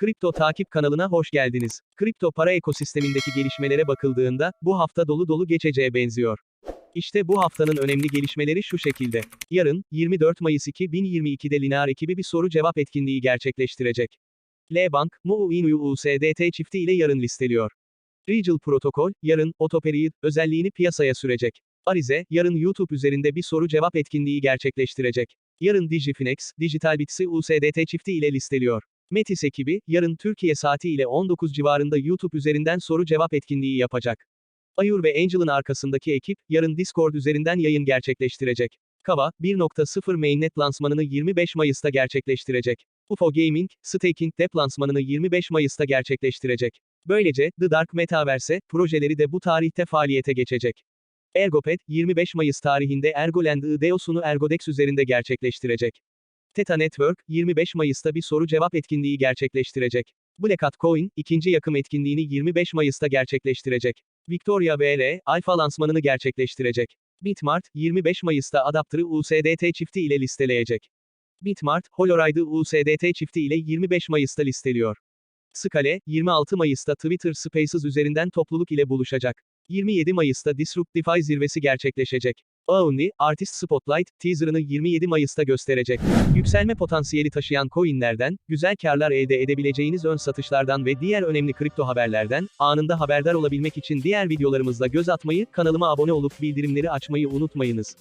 Kripto Takip kanalına hoş geldiniz. Kripto para ekosistemindeki gelişmelere bakıldığında, bu hafta dolu dolu geçeceğe benziyor. İşte bu haftanın önemli gelişmeleri şu şekilde. Yarın, 24 Mayıs 2022'de Linear ekibi bir soru cevap etkinliği gerçekleştirecek. L-Bank, Mu Inu USDT çifti ile yarın listeliyor. Regal Protokol, yarın, Autoperiod, özelliğini piyasaya sürecek. Arize, yarın YouTube üzerinde bir soru cevap etkinliği gerçekleştirecek. Yarın Digifinex, Digital Bits'i USDT çifti ile listeliyor. Metis ekibi, yarın Türkiye saati ile 19 civarında YouTube üzerinden soru cevap etkinliği yapacak. Ayur ve Angel'ın arkasındaki ekip, yarın Discord üzerinden yayın gerçekleştirecek. Kava, 1.0 mainnet lansmanını 25 Mayıs'ta gerçekleştirecek. UFO Gaming, Staking Dep lansmanını 25 Mayıs'ta gerçekleştirecek. Böylece, The Dark Metaverse, projeleri de bu tarihte faaliyete geçecek. Ergopet, 25 Mayıs tarihinde Ergoland IDEO'sunu Ergodex üzerinde gerçekleştirecek. Theta Network, 25 Mayıs'ta bir soru cevap etkinliği gerçekleştirecek. Black Coin, ikinci yakım etkinliğini 25 Mayıs'ta gerçekleştirecek. Victoria VR, alfa lansmanını gerçekleştirecek. Bitmart, 25 Mayıs'ta adaptörü USDT çifti ile listeleyecek. Bitmart, Holoride'ı USDT çifti ile 25 Mayıs'ta listeliyor. Scale, 26 Mayıs'ta Twitter Spaces üzerinden topluluk ile buluşacak. 27 Mayıs'ta Disrupt DeFi zirvesi gerçekleşecek. Aonli, Artist Spotlight, teaserını 27 Mayıs'ta gösterecek. Yükselme potansiyeli taşıyan coinlerden, güzel karlar elde edebileceğiniz ön satışlardan ve diğer önemli kripto haberlerden, anında haberdar olabilmek için diğer videolarımızda göz atmayı, kanalıma abone olup bildirimleri açmayı unutmayınız.